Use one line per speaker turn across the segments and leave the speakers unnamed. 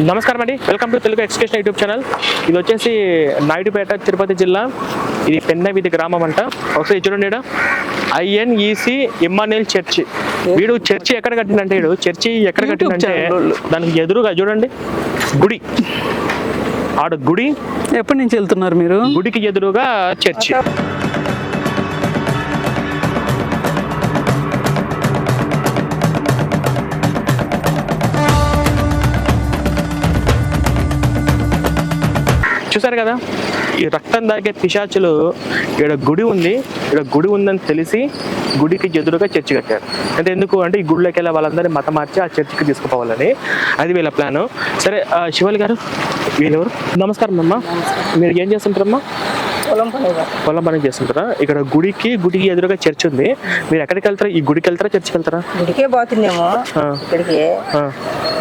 నమస్కారం అండి. Welcome to Telugu excursion YouTube channel. ఇది వచ్చేసి నాయుడుపేట తిరుపతి జిల్లా. ఇది పెన్న వీధి గ్రామం అంట. ఒకసారి చూడండి ఈడ. INEC Immanuel church. వీడు చర్చి ఎక్కడ కట్టిందంటే వీడు చర్చి ఎక్కడ కట్టిందంటే. దానికి ఎదురుగా చూడండి. గుడి. ఆడ గుడి.
ఎప్పటి నుంచి వెళ్తున్నారు మీరు?
గుడికి ఎదురుగా చర్చి. చూసారు కదా? ఈ రక్తం దాగే పిశాచులు ఇక్కడ గుడి ఉంది. ఇక్కడ గుడి ఉందని తెలిసి గుడికి ఎదురుగా చర్చి కట్టారు. అంటే ఎందుకు అంటే ఈ గుడిలోకి వెళ్ళే వాళ్ళందరినీ మతం మార్చి ఆ చర్చికి తీసుకుపోవాలని. అది వీళ్ళ ప్లాను. సరే శివాలి శివలి గారు వీళ్ళెవరు నమస్కారం అమ్మా. మీరు ఏం చేస్తుంటారమ్మా?
పొలం
పని చేస్తుంటారా? ఇక్కడ గుడికి గుడికి ఎదురుగా చర్చ్ ఉంది. మీరు ఎక్కడికి వెళ్తారా? ఈ గుడికి వెళ్తారా? చర్చికి వెళ్తారా?
గుడికే పోతుందేమో. ఇక్కడికి.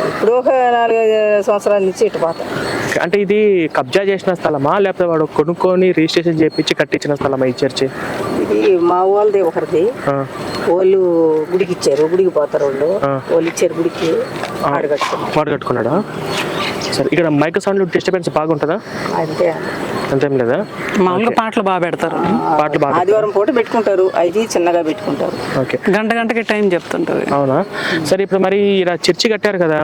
ఇప్పుడు ఒక నాలుగైదు సంవత్సరాల నుంచి ఇటు పోతాం.
అంటే ఇది కబ్జా చేసిన స్థలమా? లేకపోతే వాడు కొనుక్కొని రిజిస్ట్రేషన్ చేపించి కట్టించిన స్థలమా ఈ చర్చి?
ఇది మా వాళ్ళది ఒకరిది. వాళ్ళు గుడికి ఇచ్చారు. గుడికి పోతారు వాళ్ళు. వాళ్ళు ఇచ్చారు గుడికి.
వాడు కట్టుకున్నాడా? సరే ఇక్కడ మైక్ సౌండ్ డిస్టర్బెన్స్ బాగుంటుందా?
అంతే.
అంతేం లేదా?
మామూలుగా పాటలు బాగా పెడతారు.
పాటలు బాగా
ఆదివారం పూట పెట్టుకుంటారు. అది చిన్నగా పెట్టుకుంటారు.
ఓకే.
గంట గంటకి టైం చెప్తుంటది.
అవునా? సరే ఇప్పుడు మరి ఇలా చర్చి కట్టారు కదా.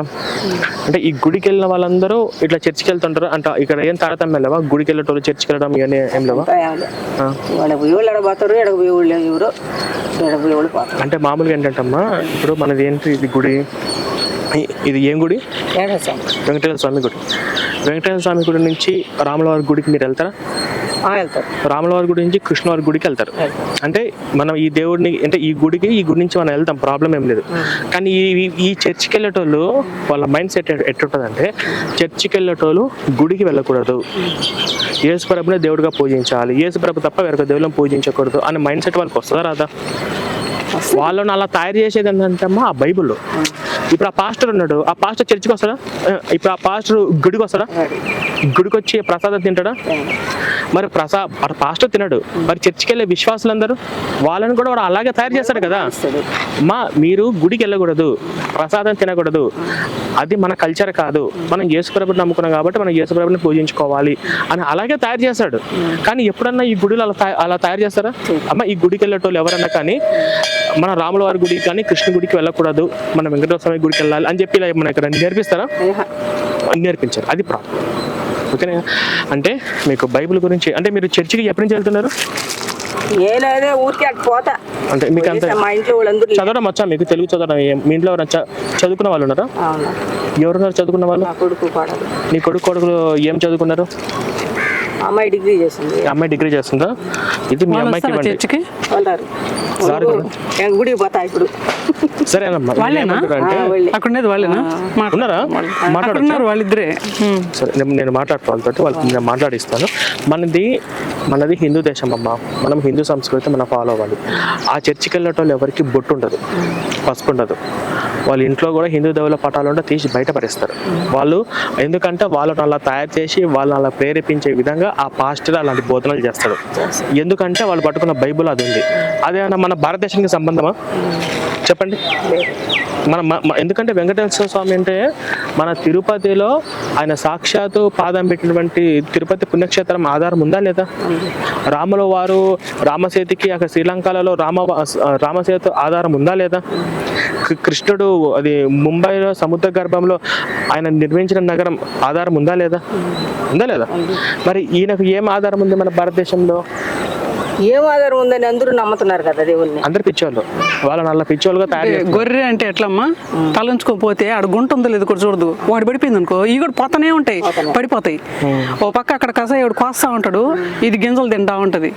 అంటే ఈ గుడికి వెళ్ళిన వాళ్ళందరూ ఇట్లా చర్చికి వెళ్తుంటారు. అంటే ఇక్కడ ఏం తారతమ్యం లేవా? గుడికి వెళ్ళేటోళ్ళు చర్చికి వెళ్ళడం ఇవన్నీ ఏం లేవా?
పోయి వాళ్ళు ఎడ పోతారు? ఎడ పోయి వాళ్ళు ఎవరు? వాళ్ళు
అంటే మామూలుగా ఏంటంటమ్మా ఇప్పుడు మనది ఏంటి ఇది గుడి? ఇది ఏం గుడి? వెంకటేశ్వర స్వామి గుడి. వెంకటేశ్వర స్వామి గుడి నుంచి రాములవారి గుడికి మీరు వెళ్తారా?
వెళ్తారు
రాములవారి గుడి నుంచి కృష్ణవారి గుడికి వెళ్తారు.
వెళ్తాం.
అంటే మనం ఈ దేవుడిని అంటే ఈ గుడికి ఈ గుడి నుంచి మనం వెళ్తాం ప్రాబ్లం ఏం లేదు. కానీ ఈ ఈ- చర్చికి వెళ్ళేటోళ్ళు వాళ్ళ మైండ్ సెట్ ఎట్టుంటుందంటే చర్చికి వెళ్ళేటోళ్ళు గుడికి వెళ్ళకూడదు. యేసు ప్రభునే దేవుడిగా పూజించాలి. యేసు ప్రభు తప్ప వేరొక దేవుళ్ళని పూజించకూడదు అనే మైండ్ సెట్ వాళ్ళకి వస్తుందా రాదా? వాళ్ళని అలా తయారు చేసేది ఏంటంటమ్మా ఆ బైబుల్లో ఇప్పుడు ఆ పాస్టర్ ఉన్నాడు. ఆ పాస్టర్ చర్చికి వస్తాడా? ఇప్పుడు ఆ పాస్టర్ గుడికి వస్తాడా? గుడికి వచ్చి ప్రసాదం తింటాడా? మరి ప్రసా పాస్టర్ తినడు. మరి చర్చికి వెళ్ళే విశ్వాసులందరూ వాళ్ళని కూడా వాడు అలాగే తయారు చేస్తాడు కదా. మా మీరు గుడికి వెళ్ళకూడదు. ప్రసాదం తినకూడదు. అది మన కల్చర్ కాదు. మనం యేసుప్రభుని నమ్ముకున్నాం కాబట్టి మనం యేసుప్రభుని పూజించుకోవాలి అని అలాగే తయారు చేస్తాడు. కానీ ఎప్పుడన్నా ఈ గుడిలో అలా అలా తయారు చేస్తారా? అమ్మ ఈ గుడికి వెళ్ళేటోళ్ళు ఎవరన్నా కానీ మన రాముల వారి గుడికి కానీ కృష్ణ గుడికి వెళ్ళకూడదు. మన వెంకటేశ్వర గుడికి వెళ్ళాలి అని చెప్పి ఇలా మన ఇక్కడ నేర్పిస్తారా? నేర్పించారు. అది ప్రాబ్లం. ఓకేనా? అంటే మీకు బైబిల్ గురించి అంటే మీరు చర్చికి ఎప్పటి నుంచి వెళ్తున్నారు?
ఏ లేదే ఊరికే అటు పోతా.
అంటే మీకు అంత
మా ఇంట్లో వాళ్ళందరూ
చదవడం వచ్చా మీకు? తెలుగు చదవడం ఏం- మీ ఇంట్లో ఎవరైనా చదువుకున్న వాళ్ళు ఉన్నారా? ఎవరున్నారు చదువుకున్న వాళ్ళు?
నా కొడుకు పాడదు.
నీ కొడుకు కొడుకులు ఏం చదువుకున్నారు?
అమ్మాయి డిగ్రీ చేసింది.
అమ్మాయి డిగ్రీ చేస్తుందా ఇది మీ అమ్మాయికి ఇవ్వండి.
చర్చికి?
ఉంటారు
సార్
వాళ్ళు నేను గుడికి పోతా ఇప్పుడు.
సరేనమ్మా
వాళ్ళేనా? అక్కడ ఉండేది
ఉన్నారా?
వాళ్ళిద్దరే.
సరే నేను- నేను మాట్లాడుతూ వాళ్ళతో వాళ్ళకి నేను మాట్లాడిస్తాను. మనది మనది హిందూ దేశం అమ్మ. మనం హిందూ సంస్కృతి మనం ఫాలో అవ్వాలి. ఆ చర్చికి వెళ్ళేటోళ్ళు ఎవరికి బొట్టు ఉండదు. పసుపు ఉండదు. వాళ్ళ ఇంట్లో కూడా హిందూ దేవుల పటాలు ఉంటే తీసి బయటపడేస్తారు వాళ్ళు ఎందుకంటే వాళ్ళని అలా తయారు చేసి వాళ్ళని అలా ప్రేరేపించే విధంగా ఆ పాస్టర్ అలాంటి బోధనలు చేస్తాడు. ఎందుకంటే వాళ్ళు పట్టుకున్న బైబుల్ అది ఉంది. అదేమన్నా మన భారతదేశానికి సంబంధమా? చెప్పండి. మన మ- ఎందుకంటే వెంకటేశ్వర స్వామి అంటే మన తిరుపతిలో ఆయన సాక్షాత్తు పాదం పెట్టినటువంటి తిరుపతి పుణ్యక్షేత్రం ఆధారం ఉందా లేదా? రాముల వారు రామసేతికి అక్కడ శ్రీలంకలలో రామ రామసేతు ఆధారం ఉందా లేదా? కృష్ణుడు అది ముంబైలో సముద్ర గర్భంలో ఆయన నిర్మించిన నగరం ఆధారం ఉందా లేదా? ఉందా లేదా? మరి ఈయనకు ఏం ఆధారం ఉంది మన భారతదేశంలో?
ఏం ఆధారం ఉందని అందరూ నమ్ముతున్నారు కదా దేవుణ్ణి?
అందరు పిచ్చోళ్ళు. వాళ్ళని అలా పిచ్చోళ్ళుగా తయారు చేస్తారు
గొర్రె అంటే ఎట్లమ్మా? తలంచుకోపోతే ఆడ గుంట ఉందో లేదు కూడా చూడదు. వాడు పడిపోయింది అనుకో ఇవి కూడా పోతానే ఉంటాయి పడిపోతాయి. ఓ పక్క అక్కడ కసాయుడు కోస్తా ఉంటాడు ఇది గింజలు తింటా ఉంటది.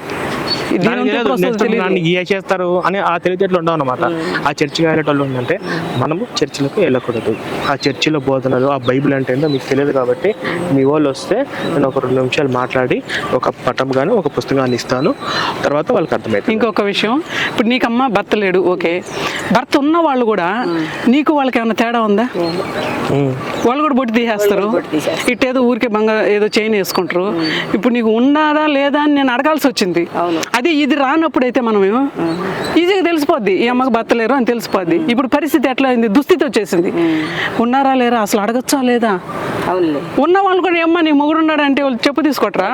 దానికి తెలియదు, next. నన్ను ఏ చేస్తారు అని ఆ తెలివితేటలు ఉండవు అనమాట ఆ చర్చికి వెళ్ళేటోళ్ళు ఉందంటే మనము చర్చిలకు వెళ్ళకూడదు. ఆ చర్చిలో బోధనలు ఆ బైబిల్ అంటే ఏంటో మీకు తెలియదు కాబట్టి మీ వాళ్ళు వస్తే నేను ఒక రెండు నిమిషాలు మాట్లాడి ఒక పటం కానీ ఒక పుస్తకాన్ని ఇస్తాను. తర్వాత వాళ్ళకి అర్థమవుతుంది
ఇంకొక విషయం ఇప్పుడు నీకు అమ్మ భర్త లేడు ఓకే. భర్త ఉన్న వాళ్ళు కూడా నీకు వాళ్ళకి ఏమైనా తేడా ఉందా. వాళ్ళు కూడా బొట్టు తీసేస్తారు. ఇట్టేదో ఊరికే బంగారు ఏదో చైన్ వేసుకుంటారు. ఇప్పుడు నీకు ఉన్నారా లేదా అని నేను అడగాల్సి వచ్చింది.
అవును.
అది ఇది రానప్పుడు అయితే మనం ఈజీగా తెలిసిపోద్ది. ఈ అమ్మకి భర్త లేరు అని తెలిసిపోద్ది. ఇప్పుడు పరిస్థితి ఎట్లా అయింది? దుస్థితి వచ్చేసింది. ఉన్నారా లేరా? అసలు అడగచ్చా లేదా?
అవునులే.
ఉన్న వాళ్ళు కూడా ఏమ్మా నీ మొగుడు ఉన్నాడు? అంటే వాళ్ళు చెప్పు తీసుకోట్రా.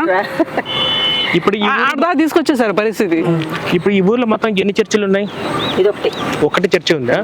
ఇప్పుడు ఈ
ఆడదా తీసుకొచ్చేసారు పరిస్థితి.
ఇప్పుడు ఈ ఊర్లో మొత్తం ఎన్ని చర్చిలు ఉన్నాయి? ఒకటి చర్చి ఉందా?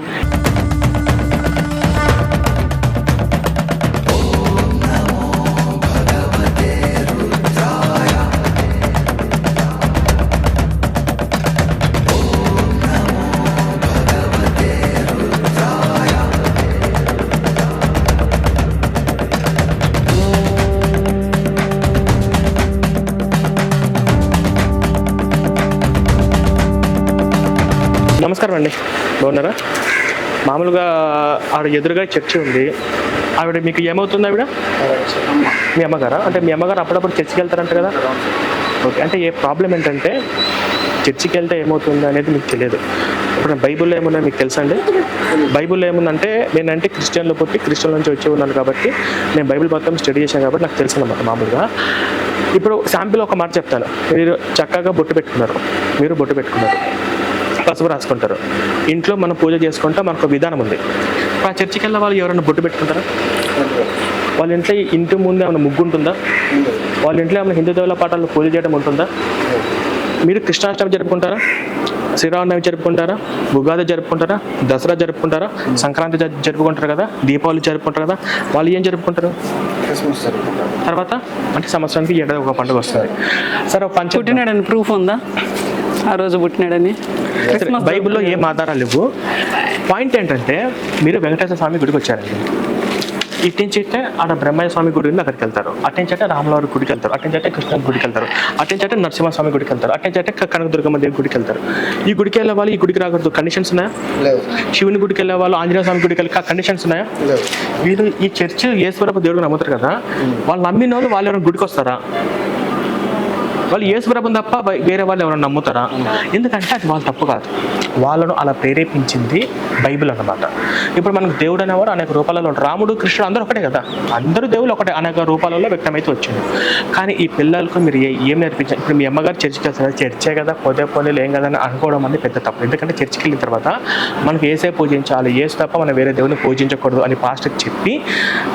బాగున్నారా? మామూలుగా ఆవిడ ఎదురుగా చర్చి ఉంది. ఆవిడ మీకు ఏమవుతుంది ఆవిడ? మీ అమ్మగారా? అంటే మీ అమ్మగారు అప్పుడప్పుడు చర్చికి వెళ్తారంట కదా? ఓకే అంటే ఏ ప్రాబ్లం ఏంటంటే చర్చికి వెళ్తే ఏమవుతుంది అనేది మీకు తెలియదు. ఇప్పుడు బైబిల్లో ఏమున్నా మీకు తెలుసా అండి? బైబిల్లో ఏముందంటే నేనంటే క్రిస్టియన్లో పుట్టి క్రిస్టియన్ నుంచి వచ్చి ఉన్నాను కాబట్టి నేను బైబిల్ మొత్తం స్టడీ చేశాను కాబట్టి నాకు తెలుసు అనమాట మామూలుగా. ఇప్పుడు శాంపిల్ ఒక మాట చెప్తాను. మీరు చక్కగా బొట్టు పెట్టుకున్నారు. మీరు బొట్టు పెట్టుకున్నారు. పసుపు రాసుకుంటారు. ఇంట్లో మనం పూజ చేసుకుంటే మనకు ఒక విధానం ఉంది. ఆ చర్చికి వెళ్ళిన వాళ్ళు ఎవరైనా బొట్టు పెట్టుకుంటారా? వాళ్ళ ఇంట్లో ఇంటి ముందు ఏమైనా ముగ్గు ఉంటుందా? వాళ్ళ ఇంట్లో ఏమైనా హిందూ దేవుల పాఠాలు పూజ చేయడం ఉంటుందా? మీరు కృష్ణాష్టమి జరుపుకుంటారా? శ్రీరామనవమి జరుపుకుంటారా? ఉగాది జరుపుకుంటారా? దసరా జరుపుకుంటారా? సంక్రాంతి జరుపుకుంటారు కదా? దీపావళి జరుపుకుంటారు కదా? వాళ్ళు ఏం జరుపుకుంటారు? తర్వాత? అంటే సంవత్సరానికి ఏడాది ఒక పండుగ వస్తుంది. సరే పంచ
పుట్టినాడని ప్రూఫ్ ఉందా? ఆ రోజు పుట్టినాడని? క్రిస్మస్
బైబిల్లో ఏం ఆధారాలు లేవు. పాయింట్ ఏంటంటే మీరు వెంకటేశ్వర స్వామి గుడికి వచ్చారండి. ఇటు నుంచి అయితే ఆడ బ్రహ్మయ్య స్వామి గుడి ఉంది అక్కడికి వెళ్తారు. అటు నుంచి అంటే రామలవారి గుడికి వెళ్తారు. అటు నుంచి అంటే కృష్ణ గుడికి వెళ్తారు. అటు నుంచి అంటే నరసింహస్వామి గుడికి వెళ్తారు. అటు నుంచి అంటే కనకదుర్గమ్మ దేవి గుడికి వెళ్తారు. ఈ గుడికి వెళ్ళే వాళ్ళు ఈ గుడికి రాకూడదు. కండిషన్స్ ఉన్నాయా? శివుని గుడికి వెళ్ళే వాళ్ళు ఆంజనేయ స్వామి గుడికి వెళ్ళి కండిషన్స్ ఉన్నాయా? వీళ్ళు ఈ చర్చ్ ఈశ్వరపు దేవుడు నమ్ముతారు కదా? వాళ్ళు నమ్మిన వాళ్ళు వాళ్ళు ఎవరైనా గుడికి వస్తారా? వాళ్ళు యేసుప్రభుని తప్ప వేరే వాళ్ళు ఎవరైనా నమ్ముతారా? ఎందుకంటే అది వాళ్ళు తప్పు కాదు. వాళ్ళను అలా ప్రేరేపించింది బైబిల్ అన్నమాట. ఇప్పుడు మనకు దేవుడు అనేవారు అనేక రూపాలలో రాముడు కృష్ణుడు అందరూ ఒకటే కదా. అందరూ దేవుళ్ళు ఒకటే. అనేక రూపాలలో వ్యక్తమైతే వచ్చింది. కానీ ఈ పిల్లలకు మీరు ఏ- ఏం నేర్పించారు ఇప్పుడు మీ అమ్మగారు చర్చికి వెళ్తారు. చర్చే కదా పోతే పోనీ ఏం కదా అని అనుకోవడం అనేది పెద్ద తప్పు. ఎందుకంటే చర్చికి వెళ్ళిన తర్వాత మనకు ఏసే పూజించాలి. ఏసు తప్ప మనం వేరే దేవుని పూజించకూడదు అని పాస్టర్ చెప్పి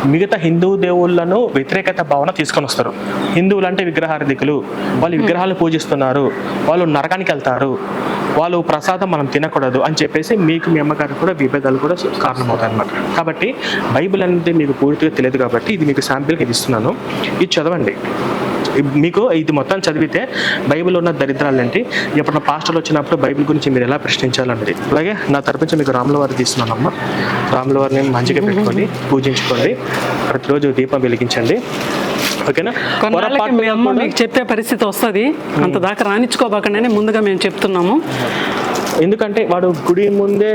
మిగతా హిందూ దేవుళ్ళను వ్యతిరేకత భావన తీసుకొని వస్తారు. హిందువులు అంటే విగ్రహారధికులు. వాళ్ళు విగ్రహాలు పూజిస్తున్నారు వాళ్ళు నరకానికి వెళ్తారు వాళ్ళు ప్రసాదం మనం తినకూడదు అని చెప్పేసి మీకు మీ అమ్మగారికి కూడా విభేదాలు కూడా కారణమవుతాయి అనమాట కాబట్టి బైబిల్ అనేది మీకు పూర్తిగా తెలియదు కాబట్టి ఇది మీకు శాంపిల్కి ఇది ఇస్తున్నాను. ఇది చదవండి. మీకు ఇది మొత్తం చదివితే బైబిల్ ఉన్న దరిద్రాలు ఏంటి? ఎప్పుడన్నా పాస్టర్లు వచ్చినప్పుడు బైబిల్ గురించి మీరు ఎలా ప్రశ్నించాలన్నది అలాగే నా తరపు నుంచి మీకు రాముల వారి తీస్తున్నానమ్మా రాముల వారిని మంచిగా పెట్టుకోండి పూజించుకోండి. ప్రతిరోజు దీపం వెలిగించండి. ఓకేనా?
మీ అమ్మ మీకు చెప్పే పరిస్థితి వస్తుంది. అంత దాకా రానిచ్చుకోబాకండి ముందుగా మేము చెప్తున్నాము.
ఎందుకంటే వాడు గుడి ముందే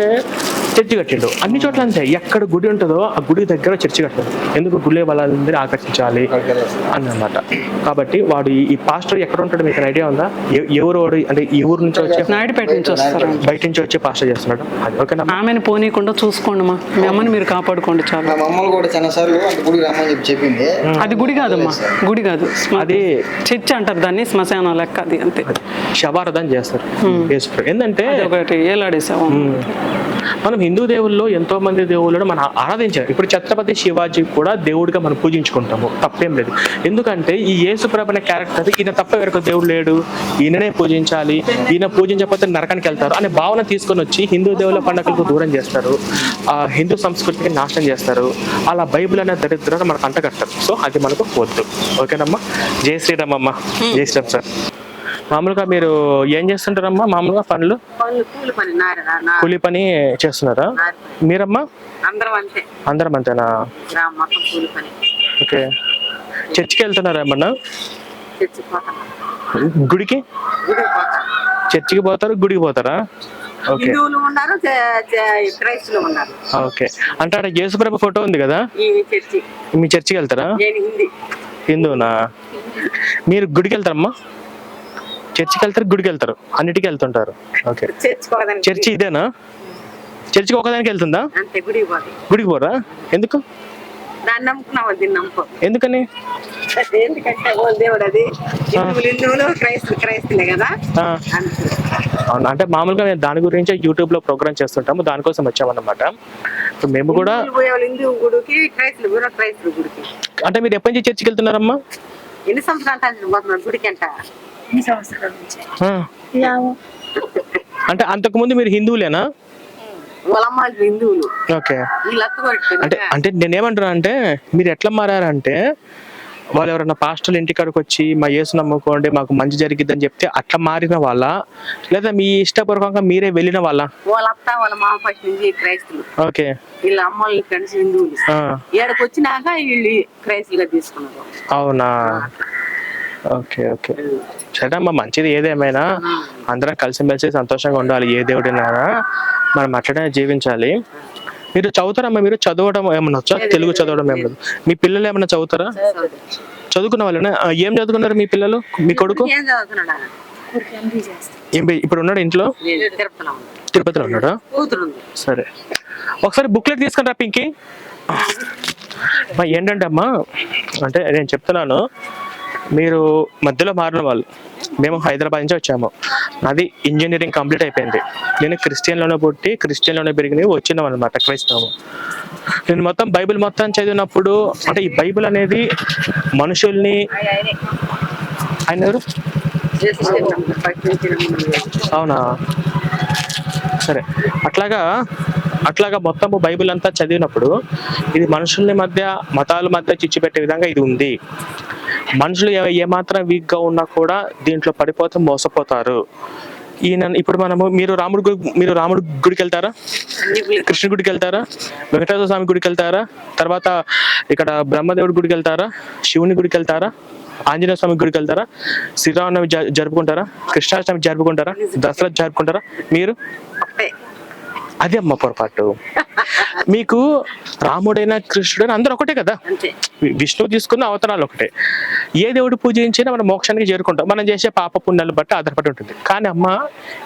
చర్చి కట్టిండు. అన్ని చోట్ల అంతే. ఎక్కడ గుడి ఉంటుందో ఆ గుడి దగ్గర చర్చి కట్టాడు. ఎందుకు? గుడి వాళ్ళందరినీ ఆకర్షించాలి అన్నమాట. కాబట్టి వాడు ఈ- పాస్టర్ ఎక్కడ ఉంటాడు? మీకు ఐడియా ఉందా? ఎవరు వాడు? అంటే ఈ ఊరు నుంచి వచ్చే
నాయుడుపేట నుంచి వస్తారు
బయట నుంచి వచ్చి పాస్టర్ చేస్తున్నాడు. అది ఓకేనా?
ఆమెను పోనీయకుండా చూసుకోండి మా మీ అమ్మని మీరు కాపాడుకోండి చాలు.
మమ్మల్ని కూడా చాలా సార్లు రమ్మని చెప్పి చెప్పింది.
అది గుడి కాదమ్మా. గుడి కాదు.
అది
చర్చ్ అంటారు దాన్ని శ్మశానం లెక్క అది అంతే.
శవారథం చేస్తారు. యేసుప్రభు. ఏంటంటే
అది ఒకటి ఏలాడేసాము
మనం హిందూ దేవుల్లో ఎంతో మంది దేవుళ్ళను మనం ఆరాధించారు ఇప్పుడు ఛత్రపతి శివాజీ కూడా దేవుడిగా మనం పూజించుకుంటాము. తప్పేం లేదు. ఎందుకంటే ఈ యేసుప్రభు అనే క్యారెక్టర్ ఈయన తప్ప వేరొక దేవుడు లేడు. ఈయననే పూజించాలి. ఈయన పూజించకపోతే నరకానికి వెళ్తారు అనే భావన తీసుకొని వచ్చి హిందూ దేవుల పండుగలకు దూరం చేస్తారు. ఆ హిందూ సంస్కృతికి నాశనం చేస్తారు. అలా బైబిల్ అనే దరిద్రాన్ని మనకు అంటగట్టారు సో అది మనకు వద్దు. ఓకేనమ్మా? జై శ్రీరామ్ అమ్మ జై శ్రీరామ్ సార్. మామూలుగా మీరు ఏం చేస్తుంటారమ్మా? మామూలుగా పనులు?
కూలి పని
చేస్తున్నారా? మీరమ్మా?
అందరం అంతే.
అందరం అంతేనా? ఓకే. చర్చికి వెళ్తున్నారా ఏమన్నా? గుడికి? చర్చికి పోతారు గుడికి పోతారా? ఓకే. ఓకే. అంటే అక్కడ యేసుప్రభు ఫోటో ఉంది కదా? మీ చర్చికి వెళ్తారా? హిందూనా మీరు గుడికి వెళ్తారమ్మా? చర్చికి వెళ్తారు గుడికి వెళ్తారు. అన్నిటికీ వెళ్తుంటారు. ఓకే. చర్చి ఇదేనా? చర్చికి ఒకదానికి వెళ్తుందా?
గుడికి
పోరా? ఎందుకు? ఎందుకని?
ఎందుకంటే ఓ దేవుడు అది. హిందువులు క్రైస్తులు కదా.
అవును అంటే మామూలుగా నేను దాని గురించి యూట్యూబ్లో ప్రోగ్రామ్ చేస్తుంటాము దానికోసం వచ్చామన్నమాట. మేము కూడా అంటే మీరు ఎప్పటి నుంచి చర్చికి వెళ్తున్నారమ్మా?
ఎన్ని సంవత్సరాలు గుడికి అంట? ఈ నుంచి.
అంటే అంతకు ముందు మీరు హిందువులేనా?
హిందువులు.
ఓకే. అంటే అంటే నేనేమంటున్నా అంటే మీరు ఎట్లా మారారంటే వాళ్ళు ఎవరైనా పాస్టర్లు ఇంటికాడికి వచ్చి మా యేసు నమ్ముకోండి మాకు మంచి జరిగిద్దని చెప్తే అట్లా మారిన వాళ్ళ లేదా మీ ఇష్టపూర్వకంగా మీరే వెళ్ళిన వాళ్ళ?
వాళ్ళ అత్త వాళ్ళ మామ ఫస్ట్ నుంచి క్రైస్తులు
ఓకే.
వీళ్ళ అమ్మ వాళ్ళ ఫ్రెండ్స్ హిందువులు.
ఆ,
ఏడకి వచ్చినాక వీళ్ళు క్రైస్తులుగా తీసుకున్నారు.
అవునా? Okay okay. సరే అమ్మా మంచిది ఏదేమైనా. అందరం కలిసిమెలిసి సంతోషంగా ఉండాలి ఏ దేవుడినా మనం అట్లనే జీవించాలి. మీరు చదువుతారమ్మా మీరు చదవడం ఏమన్నా వచ్చా? తెలుగు చదవడం ఏమన్నా మీ పిల్లలు ఏమన్నా చదువుతారా? చదువుకున్న వాళ్ళేనా? ఏం చదువుకున్నారు మీ పిల్లలు? మీ కొడుకు? ఇప్పుడు ఉన్నాడు ఇంట్లో?
తిరుపతిలో ఉన్నా.
తిరుపతిలో ఉన్నాడా? సరే. ఒకసారి బుక్లెట్ తీసుకుని రా పింకి. ఏంటంటే అమ్మా అంటే నేను చెప్తున్నాను. మీరు మధ్యలో మారిన వాళ్ళు మేము హైదరాబాద్ నుంచి వచ్చాము. అది ఇంజనీరింగ్ కంప్లీట్ అయిపోయింది. నేను క్రిస్టియన్లోనే పుట్టి క్రిస్టియన్లోనే పెరిగి వచ్చినాం అనమాట క్రైస్తవం నేను మొత్తం బైబిల్ మొత్తం చదివినప్పుడు అంటే ఈ బైబిల్ అనేది మనుషుల్ని ఆయన ఎవరు? అవునా? సరే. అట్లాగా అట్లాగా మొత్తము బైబిల్ అంతా చదివినప్పుడు ఇది మనుషుల్ని మధ్య మతాల మధ్య చిచ్చు పెట్టే విధంగా ఇది ఉంది. మనుషులు ఏమాత్రం వీక్గా ఉన్నా కూడా దీంట్లో పడిపోతే మోసపోతారు. ఈయన ఇప్పుడు మనము మీరు రాముడి గుడి మీరు రాముడి గుడికి వెళ్తారా? కృష్ణ గుడికి వెళ్తారా? వెంకటేశ్వర స్వామి గుడికి వెళ్తారా? తర్వాత ఇక్కడ బ్రహ్మదేవుడి గుడికి వెళ్తారా? శివుని గుడికి వెళ్తారా? ఆంజనేయ స్వామి గుడికి వెళ్తారా? శ్రీరామనవమి జ- జరుపుకుంటారా? కృష్ణాష్టమి జరుపుకుంటారా? దసరా జరుపుకుంటారా? మీరు? అదే అమ్మ పొరపాటు. మీకు రాముడైన కృష్ణుడైన అందరూ ఒకటే కదా? విష్ణువు తీసుకున్న అవతారాలు ఒకటే. ఏ దేవుడు పూజించినా మనం మోక్షానికి చేరుకుంటాం. మనం చేసే పాప పుణ్యాలు బట్టి ఆధారపడి ఉంటుంది. కానీ అమ్మ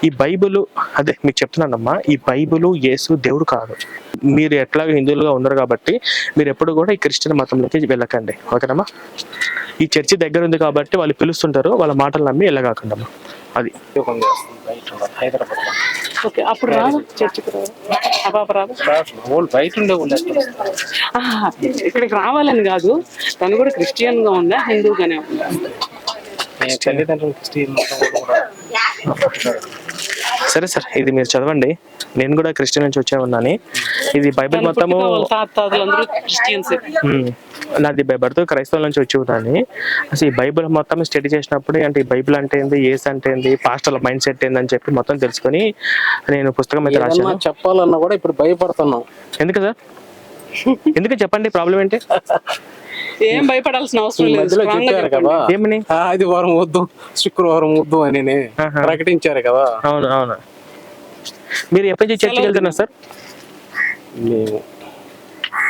ఈ బైబిల్ అదే మీకు చెప్తున్నానమ్మా ఈ బైబిల్ యేసు దేవుడు కాదు. మీరు ఎట్లా హిందువులుగా ఉన్నారు కాబట్టి మీరు ఎప్పుడు కూడా ఈ క్రిస్టియన్ మతంలోకి వెళ్ళకండి. ఓకేనమ్మా? ఈ చర్చి దగ్గర ఉంది కాబట్టి వాళ్ళు పిలుస్తుంటారు. వాళ్ళ మాటలు నమ్మి వెళ్ళగాకండి అమ్మా అది
హైదరాబాద్
ఓకే అప్పుడు రాదు చర్చికి రాదు. ఆ పాప రాదు.
వాళ్ళు బయట ఉండే
ఇక్కడికి రావాలని కాదు తను కూడా క్రిస్టియన్గా ఉందా హిందూగానే ఉందా?
తల్లిదండ్రులు క్రిస్టియన్
సరే సార్ ఇది మీరు చదవండి. నేను కూడా క్రిస్టియన్ నుంచి వచ్చే ఉన్నాను. ఇది బైబిల్ మొత్తము. నాది బర్త్ క్రైస్తవుల నుంచి వచ్చి ఉన్నాను. అసలు ఈ బైబిల్ మొత్తం స్టడీ చేసినప్పుడు అంటే ఈ బైబిల్ అంటే ఏంది ఏస్ అంటే ఏంది పాస్టర్ల మైండ్ సెట్ ఏందని చెప్పి మొత్తం తెలుసుకొని నేను పుస్తకం అయితే రాశాను.
చెప్పాలన్నా కూడా ఇప్పుడు భయపడుతున్నాం.
ఎందుకు సార్? ఎందుకు చెప్పండి ప్రాబ్లం ఏంటి?
ఏం భయపడాల్సిన అవసరం లేదు
ఏమని?
ఆదివారం వద్దు శుక్రవారం వద్దు అని. ప్రకటించారు కదా.
అవును అవును. మీరు ఎప్పటి నుంచి చర్చికి వెళ్తున్నారు సార్?
మేము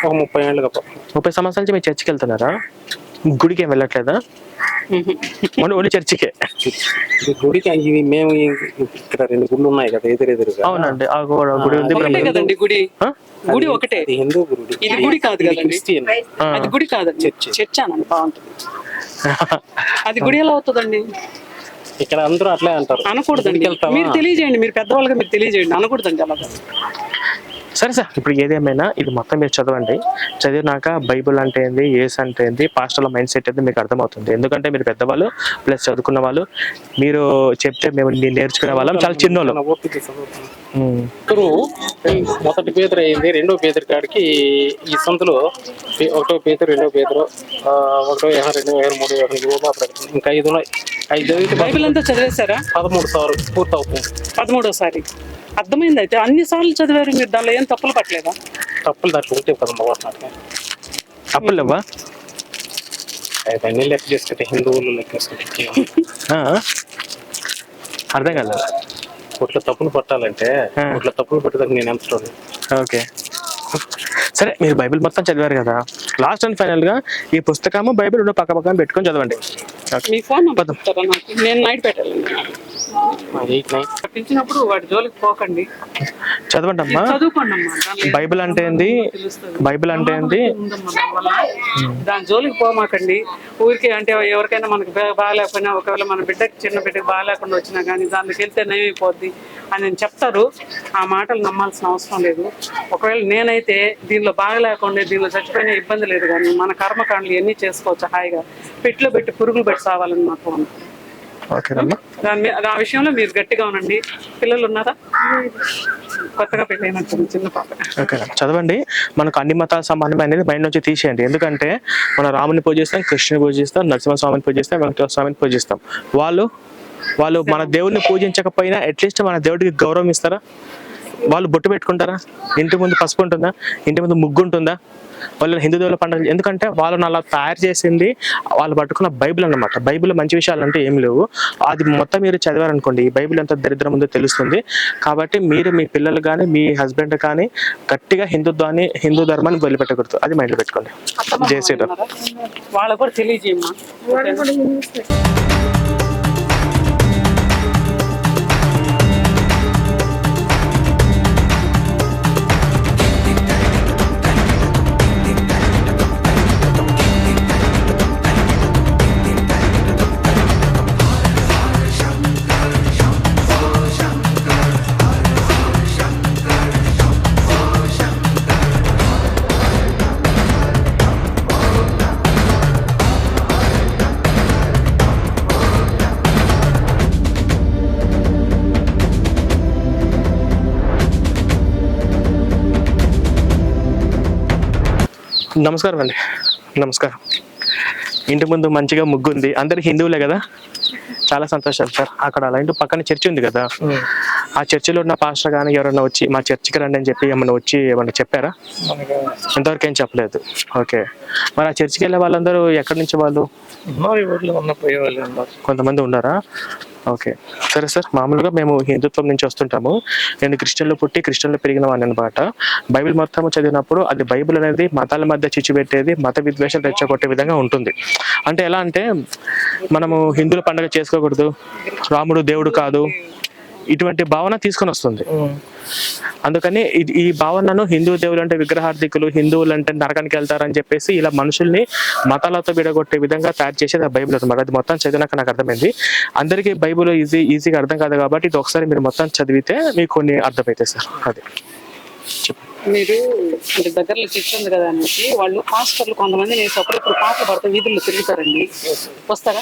ఒక ముప్పై ఏళ్ళుగా
ముప్పై సంవత్సరాల నుంచి మీరు చర్చికి వెళ్తున్నారా? గుడికి ఏం వెళ్ళట్లేదా? ఓన్లీ ఓన్లీ చర్చికే.
గుడికి ఇవి మేము ఇక్కడ రెండు గుళ్ళు ఉన్నాయి కదా ఎదురెదురుగా
అవునండి ఆ గోడ- గుడి ఉంది
కదండి గుడి? గుడి ఒకటే.
ఇది హిందూ గుడి.
ఇది గుడి కాదు కదండి.
క్రిస్టియన్.
అది గుడి కాదండి.
చర్చ్.
చర్చ్ అనండి బాగుంటుంది. అది గుడి ఎలా అవుతుందండి?
ఇక్కడ అందరూ అట్లే అంటారు.
అనకూడదండి? మీరు తెలియజేయండి మీరు పెద్దవాళ్ళగా మీరు తెలియజేయండి అనకూడదండి అలాగా.
సరే సార్ ఇప్పుడు ఏదేమైనా ఇది మొత్తం మీరు చదవండి. చదివినాక బైబుల్ అంటే ఏంది ఏస్ అంటే ఏంది పాస్టర్ల మైండ్ సెట్ ఏంది మీకు అర్థమవుతుంది. ఎందుకంటే మీరు పెద్దవాళ్ళు ప్లస్ చదువుకున్న వాళ్ళు మీరు చెప్తే మేము నేర్చుకునే వాళ్ళం చాలా చిన్నోళ్ళు.
మొదటి పేదరు అయింది రెండో పేదరి కాడికి ఈ సందులో పే- ఒకటో పేదరు రెండో పేదరు ఒకటో వ్యవహారం రెండో వ్యవహారం మూడో ప్రకటన ఇంకా ఐదు ఉన్నాయి. ఐదు
బైబిల్ అంతా చదివేశారా?
పదమూడు సార్లు పూర్తి అవుతుంది
పదమూడోసారి. అర్థమైంది అయితే. అన్ని సార్లు చదివారు మీరు దానిలో ఏం తప్పులు పట్టలేదా?
తప్పులు దాంట్లో ఉంటే కదమ్మా వాటినాటికి
అప్పులు లేవా?
అవన్నీ లెక్క చేసుకుంటే హిందువులు లెక్క చేసుకుంటే?
అర్థం కాలేదు.
ఒట్ల తప్పులు పట్టాలంటే
ఆ.
ఒట్ల తప్పులు పట్టేదానికి నేను ఎంత
ఓకే. సరే మీరు బైబిల్ మొత్తం చదివారు కదా. లాస్ట్ అండ్ ఫైనల్గా ఈ పుస్తకము బైబిల్ రెండు పక్క పక్కన పెట్టుకొని చదవండి.
మీ ఫోన్ నేను నైట్ పెట్టాలి. జోలికి పోకండి.
చదవండి అమ్మా బైబిల్ అంటే ఏంది. బైబిల్ అంటే ఏంది.
దాని జోలికి పోమాకండి. ఊరికే అంటే ఎవరికైనా మనకు బాగాలేకపోయినా ఒకవేళ మన బిడ్డకి చిన్న బిడ్డకి బాగాలేకుండా వచ్చినా కానీ దానికి వెళ్తే నయమైపోద్ది అని నేను చెప్తారు. ఆ మాటలు నమ్మాల్సిన అవసరం లేదు. ఒకవేళ నేనైతే దీనిలో బాగలేకుండా దీనిలో చచ్చిపోయిన ఇబ్బంది లేదు కానీ మన కర్మకాండలు ఎన్ని చేసుకోవచ్చు హాయిగా. పెట్టిలో పెట్టి పురుగులు పెట్టి సావాలని.
ఓకేనమ్మా
దాని ఆ విషయంలో మీరు గట్టిగా ఉండండి. పిల్లలు ఉన్నారా? కొత్తగా పెళ్ళైనట్టు చిన్న పాప.
ఓకే చదవండి. మనకు అన్ని మతాల సంబంధం అనేది మైండ్ నుంచి తీసేయండి. ఎందుకంటే మన రాముని పూజిస్తాం కృష్ణుని పూజిస్తాం నరసింహస్వామిని పూజిస్తాం వెంకటేశ్వర స్వామిని పూజిస్తాం వాళ్ళు వాళ్ళు మన దేవుడిని పూజించకపోయినా అట్లీస్ట్ మన దేవుడికి గౌరవం ఇస్తారా? వాళ్ళు బొట్టు పెట్టుకుంటారా? ఇంటి ముందు పసుపు ఉంటుందా? ఇంటి ముందు ముగ్గు ఉంటుందా? వాళ్ళు హిందూ దేవుల పండుగ ఎందుకంటే వాళ్ళని అలా తయారు చేసింది వాళ్ళు పట్టుకున్న బైబిల్ అన్నమాట. బైబిల్ మంచి విషయాలు అంటే ఏం లేవు. అది మొత్తం మీరు చదివారనుకోండి ఈ బైబిల్ ఎంత దరిద్రం ఉందో తెలుస్తుంది. కాబట్టి మీరు మీ పిల్లలు కానీ మీ హస్బెండ్ కానీ గట్టిగా హిందుత్వాన్ని హిందూ ధర్మాన్ని వదిలిపెట్టకూడదు. అది మైండ్లో పెట్టుకోండి. జై శ్రీరామ్.
వాళ్ళకు కూడా తెలియజేయమ్మా.
నమస్కారం అండి. నమస్కారం. ఇంటి ముందు మంచిగా ముగ్గు ఉంది అందరు హిందువులే కదా? చాలా సంతోషం సార్. అక్కడ అలా ఇంటి పక్కన చర్చి ఉంది కదా? ఆ చర్చిలో ఉన్న పాస్టర్ కానీ ఎవరైనా వచ్చి మా చర్చికి రండి అని చెప్పి ఏమన్నా వచ్చి ఏమన్నా చెప్పారా?
మనకి
ఎంతవరకు ఏం చెప్పలేదు. ఓకే. మరి ఆ చర్చికి వెళ్ళే వాళ్ళందరూ ఎక్కడి నుంచి వాళ్ళు? కొంతమంది ఉన్నారా? ఓకే. సరే సార్ మామూలుగా మేము హిందుత్వం నుంచి వస్తుంటాము. నేను క్రిస్టియన్లో పుట్టి క్రిస్టియన్లో పెరిగిన వాడిని అనమాట బైబిల్ మొత్తం చదివినప్పుడు అది బైబిల్ అనేది మతాల మధ్య చిచ్చిపెట్టేది మత విద్వేషం రెచ్చగొట్టే విధంగా ఉంటుంది. అంటే ఎలా అంటే మనము హిందువుల పండుగ చేసుకోకూడదు. రాముడు దేవుడు కాదు. ఇటువంటి భావన తీసుకొని వస్తుంది. అందుకని ఈ భావనను హిందూ దేవులు అంటే విగ్రహార్థికులు హిందువులు అంటే నరకానికి వెళ్తారని చెప్పేసి ఇలా మనుషుల్ని మతాలతో విడగొట్టే విధంగా తయారు చేసేది ఆ బైబిల్ అనమాట అది మొత్తం చదివినాక నాకు అర్థమైంది. అందరికీ బైబిల్ ఈజీ ఈజీగా అర్థం కాదు కాబట్టి ఇది ఒకసారి మీరు మొత్తం చదివితే మీకు కొన్ని అర్థమవుతాయి సార్. అది.
మీరు అంటే దగ్గరలో చర్చ్ ఉంది కదా అనేసి వాళ్ళు పాస్టర్లు కొంతమంది నేను అప్పుడప్పుడు పాటలు పడితే వీధుల్లో తిరుగుతారండి. వస్తారా?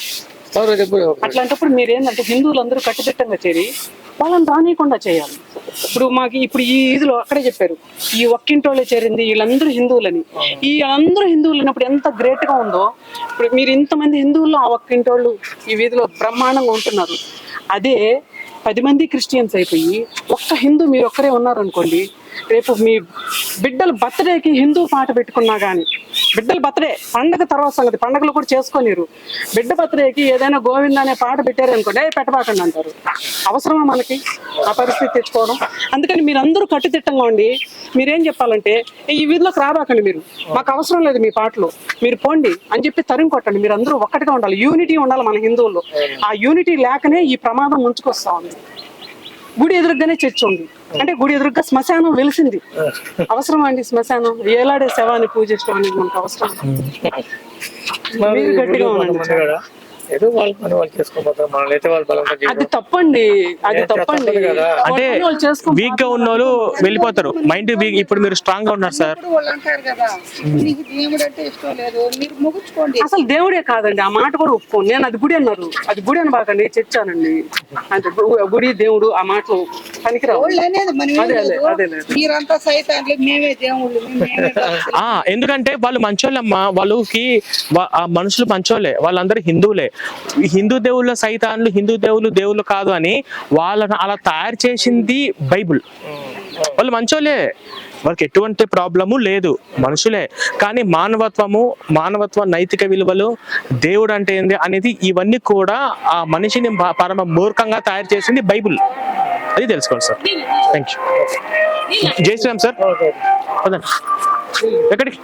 అట్లాంటప్పుడు మీరు ఏంటంటే హిందువులందరూ కట్టుదిట్టంగా చేరి వాళ్ళని రానియకుండా చేయాలి. ఇప్పుడు మాకు ఇప్పుడు ఈ ఇదిలో అక్కడే చెప్పారు. ఈ ఒక్కింటోళ్ళే చేరింది వీళ్ళందరూ హిందువులని. ఈ అందరూ హిందువులు ఉన్నప్పుడు ఎంత గ్రేట్గా ఉందో ఇప్పుడు మీరు ఇంతమంది హిందువుల్లో ఆ ఒక్కింటోళ్ళు ఈ వీధిలో బ్రహ్మాండంగా ఉంటున్నారు. అదే పది మంది క్రిస్టియన్స్ అయిపోయి ఒక్క హిందూ మీరు ఒక్కరే ఉన్నారనుకోండి రేపు మీ బిడ్డల బర్త్డేకి హిందూ పాట పెట్టుకున్నా కానీ బిడ్డల బర్త్డే పండగ తర్వాత సంగతి పండగలు కూడా చేసుకోలేరు బిడ్డ బర్త్డేకి ఏదైనా గోవింద అనే పాట పెట్టారనుకోండి "ఏయ్, పెట్టబాకండి అంటారు. అవసరమా మనకి ఆ పరిస్థితి తెచ్చుకోవడం? అందుకని మీరు అందరూ కట్టుదిట్టంగా ఉండి మీరేం చెప్పాలంటే ఈ వీధిలోకి రాబాకండి మీరు. మాకు అవసరం లేదు మీ పాటలు. మీరు పోండి అని చెప్పి తరిమి కొట్టండి. మీరు అందరూ ఒక్కటిగా ఉండాలి. యూనిటీ ఉండాలి మన హిందువుల్లో. ఆ యూనిటీ లేకనే ఈ ప్రమాదం ముంచుకొస్తా ఉంది. గుడి ఎదురుగానే చర్చ ఉంది. అంటే గుడి ఎదురుగా శ్మశానం వెలిసింది. అవసరం అండి శ్మశానం? ఏలాడే శవాన్ని పూజించడం అనేది మనకు అవసరం మీరు గట్టిగా ఉండండి.
ఏదో వాళ్ళ పని వాళ్ళు చేసుకోపోతారు మనల్ని అయితే వాళ్ళు బలంగా
అది తప్పండి. అది తప్పండి.
అంటే. వీక్గా ఉన్న వాళ్ళు వెళ్ళిపోతారు. మైండ్ వీక్ ఇప్పుడు మీరు స్ట్రాంగ్గా ఉన్నారు సార్
ఇప్పుడు వాళ్ళు అంటారు కదా నీకు దేవుడు అంటే ఇష్టం లేదు మీరు ముగించుకోండి
అసలు దేవుడే కాదండి. ఆ మాట కూడా ఒప్పుకోను. నేను అది గుడి అన్నారు. అది గుడి అని బాకండి చర్చానండి. అంటే గుడి దేవుడు ఆ మాటలు
మీరంతా మేమే దేవుళ్ళు
ఎందుకంటే వాళ్ళు మంచోళ్ళమ్మా వాళ్ళకి ఆ మనుషులు మంచోళ్ళే వాళ్ళందరూ హిందువులే. హిందూ దేవుళ్ళ సైతాన్లు హిందూ దేవుళ్ళు దేవుళ్ళు కాదు అని వాళ్ళని అలా తయారు చేసింది బైబుల్. వాళ్ళు మంచోళ్ళే. వాళ్ళకి ఎటువంటి ప్రాబ్లము లేదు. మనుషులే. కానీ మానవత్వము మానవత్వ నైతిక విలువలు దేవుడు అంటే ఏంది అనేది ఇవన్నీ కూడా ఆ మనిషిని పరమ మూర్ఖంగా తయారు చేసింది బైబుల్. అది తెలుసుకోండి సార్. థ్యాంక్ యూ జై శ్రీరామ్ సార్. ఎక్కడికి?